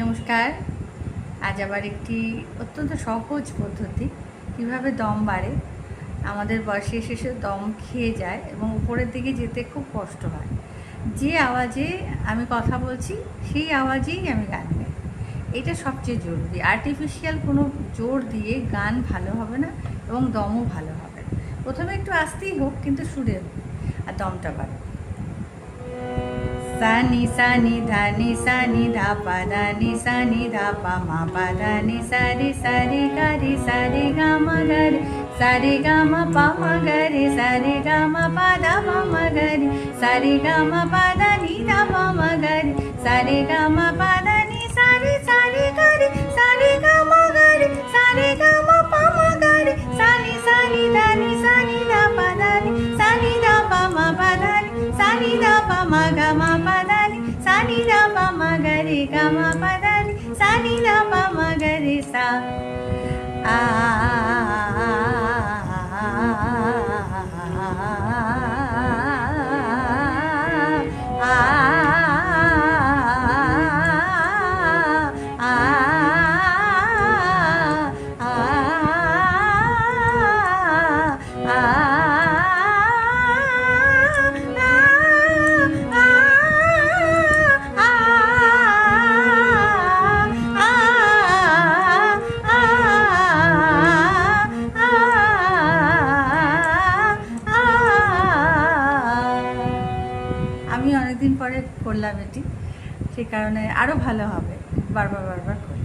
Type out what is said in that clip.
নমস্কার। আজ আবার একটি অত্যন্ত সহজ পদ্ধতি, কীভাবে দম বাড়ে। আমাদের বয়সে শেষে দম খেয়ে যায় এবং উপরের দিকে যেতে খুব কষ্ট হয়। যে আওয়াজে আমি কথা বলছি, সেই আওয়াজেই আমি গান গাই। এটা সবচেয়ে জরুরি। আর্টিফিশিয়াল কোনো জোর দিয়ে গান ভালো হবে না এবং দমও ভালো হবে প্রথমে একটু আসতেই হোক, কিন্তু সুরে হোক। আর দমটা বাড়ে सा नि सा नि धा नि सा नि धा पा धा नि सा नि धा पा मा पा धा नि सा रि सा रि गा रि सा रि गा म ग रि सा रि गा म पा म ग रि सा रि गा म पा धा म म ग रि सा रि गा म पा धा नि धा म म ग रि सा रि गा म पा धा नि सा रि सा रि गा रि सा रि गा म ग रि सा रि गा म पा म ग रि सा नि सा नि धा नि सा नि धा சரிதா பமகம பதனி சரிதா பமகரி கம பதனி சரிதா பமகரி சா ஆ আমি অনেকদিন পরে করলাম এটি। সে কারণে আরও ভালো হবে বারবার বারবার করি।